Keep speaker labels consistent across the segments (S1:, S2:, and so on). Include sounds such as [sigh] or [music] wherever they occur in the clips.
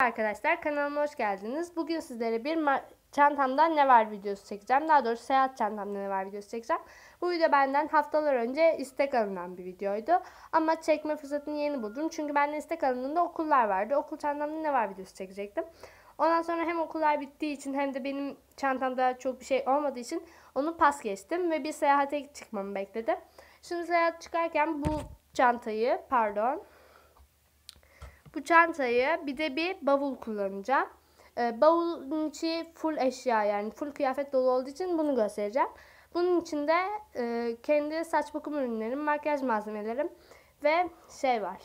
S1: Arkadaşlar kanalıma hoş geldiniz. Bugün sizlere bir çantamdan ne var videosu çekeceğim. Daha doğrusu seyahat çantamda ne var videosu çekeceğim. Bu video benden haftalar önce istek alınan bir videoydu. Ama çekme fırsatını yeni buldum. Çünkü benden istek alındığında okullar vardı. Okul çantamda ne var videosu çekecektim. Ondan sonra hem okullar bittiği için hem de benim çantamda çok bir şey olmadığı için onu pas geçtim. Ve bir seyahate çıkmamı bekledim. Şimdi seyahat çıkarken bu çantayı pardon bu çantayı bir de bir bavul kullanacağım. Ee, bavulun içi full eşya yani full kıyafet dolu olduğu için bunu göstereceğim. Bunun içinde e, kendi saç bakım ürünlerim, makyaj malzemelerim ve şey var.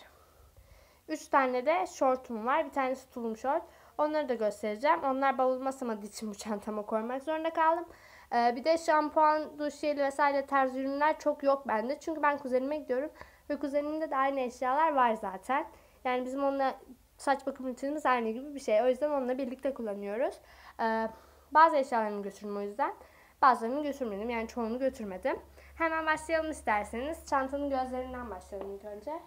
S1: 3 tane de şortum var. Bir tanesi tulum şort. Onları da göstereceğim. Onlar bavuluma sığmadığı için bu çantama koymak zorunda kaldım. Ee, bir de şampuan, duş jeli vesaire tarz ürünler çok yok bende. Çünkü ben kuzenime gidiyorum. Ve kuzenimde de aynı eşyalar var zaten. Yani bizim onunla saç bakım rutinimiz aynı gibi bir şey. O yüzden onunla birlikte kullanıyoruz. Ee, bazı eşyalarımı götürdüm o yüzden. Bazılarını götürmedim. Yani çoğunu götürmedim. Hemen başlayalım isterseniz. Çantanın gözlerinden başlayalım ilk önce.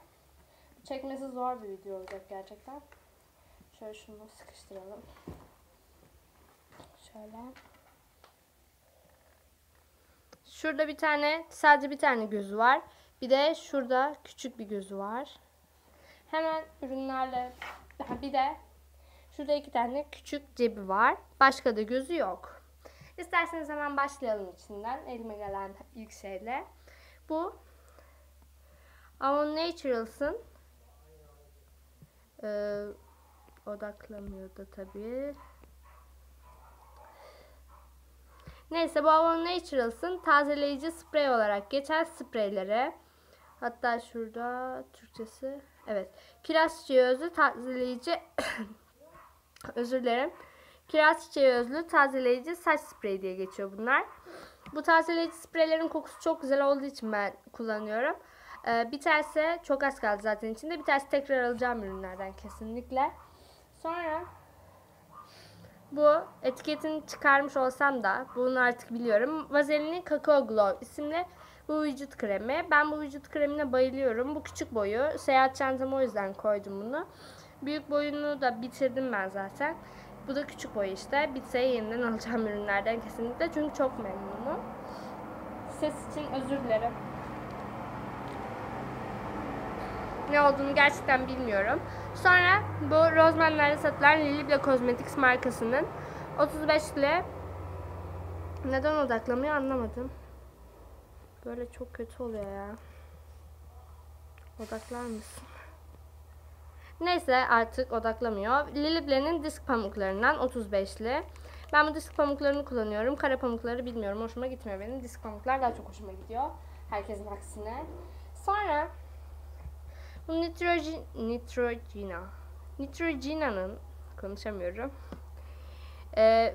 S1: Çekmesi zor bir video olacak gerçekten. Şöyle şunu sıkıştıralım. Şöyle. Şurada bir tane, sadece bir tane gözü var. Bir de şurada küçük bir gözü var. Hemen ürünlerle bir de şurada iki tane küçük cebi var. Başka da gözü yok. İsterseniz hemen başlayalım içinden. Elime gelen ilk şeyle. Bu Avon Naturals'ın ee, odaklamıyor da tabii. Neyse bu Avon Naturals'ın tazeleyici sprey olarak geçen spreylere hatta şurada Türkçesi Evet. Kiraz çiçeği özlü tazeleyici [coughs] özür dilerim. Kiraz çiçeği özlü tazeleyici saç spreyi diye geçiyor bunlar. Bu tazeleyici spreylerin kokusu çok güzel olduğu için ben kullanıyorum. Ee, bir tanesi çok az kaldı zaten içinde. Bir tanesi tekrar alacağım ürünlerden kesinlikle. Sonra bu etiketini çıkarmış olsam da bunu artık biliyorum. Vaseline Kakao Glow isimli bu vücut kremi. Ben bu vücut kremine bayılıyorum. Bu küçük boyu. Seyahat çantama o yüzden koydum bunu. Büyük boyunu da bitirdim ben zaten. Bu da küçük boy işte. Bitse yeniden [laughs] alacağım ürünlerden kesinlikle. Çünkü çok memnunum. Ses için özür dilerim. Ne olduğunu gerçekten bilmiyorum. Sonra bu Roseman'larda satılan Lilibla Cosmetics markasının 35 ile neden odaklamıyor anlamadım. Böyle çok kötü oluyor ya. Odaklar mısın? Neyse artık odaklamıyor. Lilible'nin disk pamuklarından 35'li. Ben bu disk pamuklarını kullanıyorum. Kara pamukları bilmiyorum. Hoşuma gitmiyor benim. Disk pamuklar daha çok hoşuma gidiyor. Herkesin aksine. Sonra bu Nitrogen, Nitrogena. Nitrogena'nın konuşamıyorum. Ee,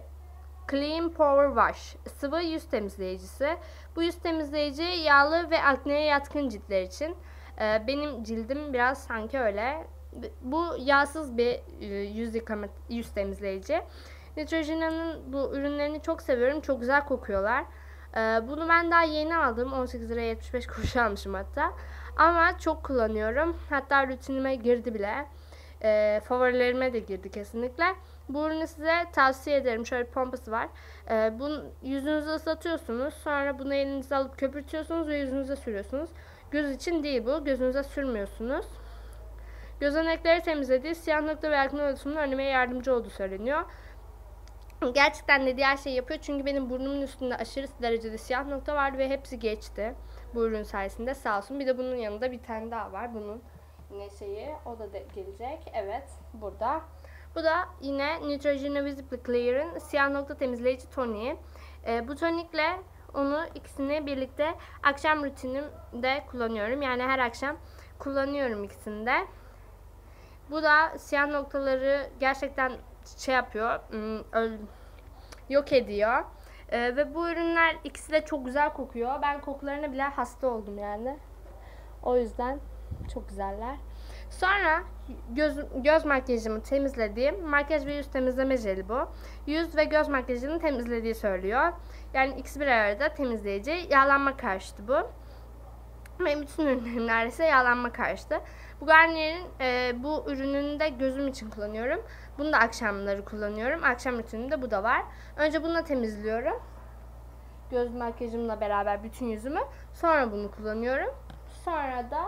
S1: Clean Power Wash sıvı yüz temizleyicisi. Bu yüz temizleyici yağlı ve akneye yatkın ciltler için. Ee, benim cildim biraz sanki öyle. Bu yağsız bir e, yüz yıkama yüz temizleyici. Neutrogena'nın bu ürünlerini çok seviyorum. Çok güzel kokuyorlar. Ee, bunu ben daha yeni aldım. 18 liraya 75 kuruş almışım hatta. Ama çok kullanıyorum. Hatta rutinime girdi bile. E, favorilerime de girdi kesinlikle. Bu ürünü size tavsiye ederim. Şöyle bir pompası var. Ee, bunu yüzünüze ıslatıyorsunuz. Sonra bunu elinize alıp köpürtüyorsunuz ve yüzünüze sürüyorsunuz. Göz için değil bu. Gözünüze sürmüyorsunuz. Gözenekleri temizlediği siyah nokta ve akne oluşumunu önlemeye yardımcı olduğu söyleniyor. Gerçekten dediği her şeyi yapıyor. Çünkü benim burnumun üstünde aşırı derecede siyah nokta vardı ve hepsi geçti. Bu ürün sayesinde sağ olsun. Bir de bunun yanında bir tane daha var. Bunun ne şeyi o da de gelecek. Evet burada. Bu da yine Neutrogena Visibly Clear'ın siyah nokta temizleyici toniği. E, bu tonikle onu ikisini birlikte akşam rutinimde kullanıyorum. Yani her akşam kullanıyorum ikisinde. Bu da siyah noktaları gerçekten şey yapıyor, hmm, yok ediyor. Ee, ve bu ürünler ikisi de çok güzel kokuyor. Ben kokularına bile hasta oldum yani. O yüzden çok güzeller. Sonra göz, göz makyajımı temizlediğim makyaj ve yüz temizleme jeli bu. Yüz ve göz makyajını temizlediği söylüyor. Yani ikisi bir arada temizleyici. Yağlanma karşıtı bu. Benim bütün ürünlerim neredeyse yağlanma karşıtı. Bu Garnier'in e, bu ürününü de gözüm için kullanıyorum. Bunu da akşamları kullanıyorum. Akşam rutininde bu da var. Önce bununla temizliyorum. Göz makyajımla beraber bütün yüzümü. Sonra bunu kullanıyorum. Sonra da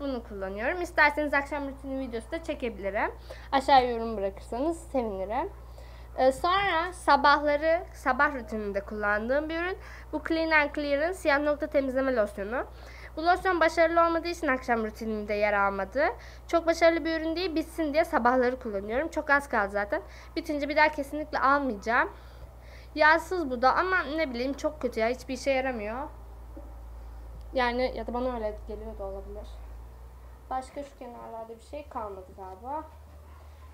S1: bunu kullanıyorum. İsterseniz akşam rutini videosu da çekebilirim. Aşağıya yorum bırakırsanız sevinirim. Ee, sonra sabahları sabah rutininde kullandığım bir ürün. Bu Clean and Clear'ın siyah nokta temizleme losyonu. Bu losyon başarılı olmadığı için akşam rutinimde yer almadı. Çok başarılı bir ürün değil, bitsin diye sabahları kullanıyorum. Çok az kaldı zaten. Bitince bir daha kesinlikle almayacağım. Yağsız bu da ama ne bileyim çok kötü ya. Hiçbir işe yaramıyor. Yani ya da bana öyle geliyor da olabilir. Başka şu kenarlarda bir şey kalmadı galiba.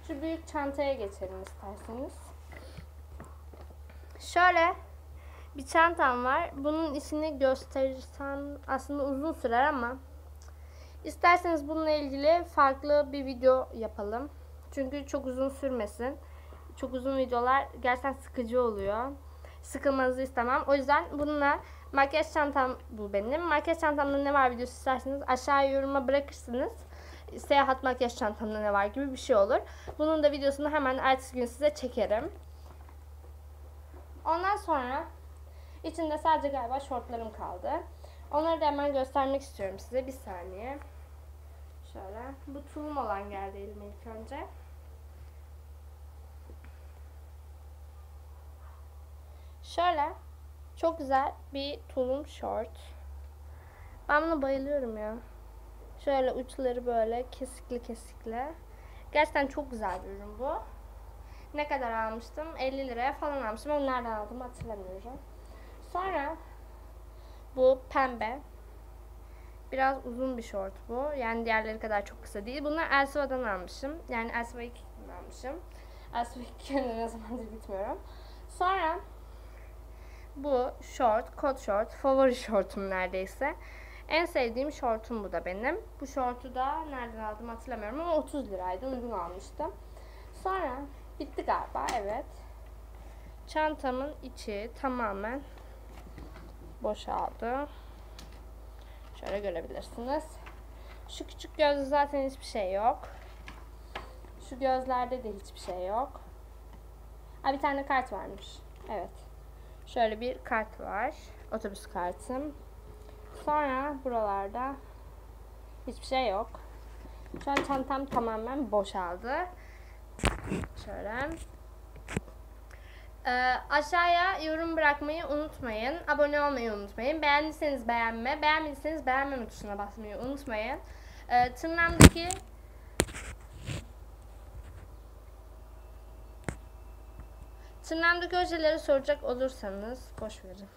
S1: Şu büyük çantaya geçelim isterseniz. Şöyle bir çantam var. Bunun içini gösterirsem aslında uzun sürer ama isterseniz bununla ilgili farklı bir video yapalım. Çünkü çok uzun sürmesin. Çok uzun videolar gerçekten sıkıcı oluyor. Sıkılmanızı istemem. O yüzden bununla makyaj çantam bu benim. Makyaj çantamda ne var videosu isterseniz aşağı yoruma bırakırsınız. Seyahat makyaj çantamda ne var gibi bir şey olur. Bunun da videosunu hemen ertesi gün size çekerim. Ondan sonra içinde sadece galiba şortlarım kaldı. Onları da hemen göstermek istiyorum size. Bir saniye. Şöyle. Bu tulum olan geldi elime ilk önce. Şöyle. Çok güzel bir tulum short. Ben buna bayılıyorum ya. Şöyle uçları böyle kesikli kesikli. Gerçekten çok güzel bir ürün bu. Ne kadar almıştım? 50 liraya falan almıştım. Onu nereden aldım hatırlamıyorum. Sonra bu pembe. Biraz uzun bir şort bu. Yani diğerleri kadar çok kısa değil. Bunlar Elseva'dan almışım. Yani Elseva 2'den almışım. Elseva 2 [laughs] ne zamandır gitmiyorum. Sonra bu short, kot short, favori şortum neredeyse. En sevdiğim şortum bu da benim. Bu şortu da nereden aldım hatırlamıyorum ama 30 liraydı. Uygun almıştım. Sonra bitti galiba evet. Çantamın içi tamamen boşaldı. Şöyle görebilirsiniz. Şu küçük gözde zaten hiçbir şey yok. Şu gözlerde de hiçbir şey yok. Ha bir tane kart varmış. Evet. Şöyle bir kart var. Otobüs kartım. Sonra buralarda hiçbir şey yok. Şu an çantam tamamen boşaldı. Şöyle. Ee, aşağıya yorum bırakmayı unutmayın. Abone olmayı unutmayın. Beğendiyseniz beğenme, beğenmediyseniz beğenmeme tuşuna basmayı unutmayın. Ee, tırnağımdaki Tırnağımdaki ojeleri soracak olursanız boş verin.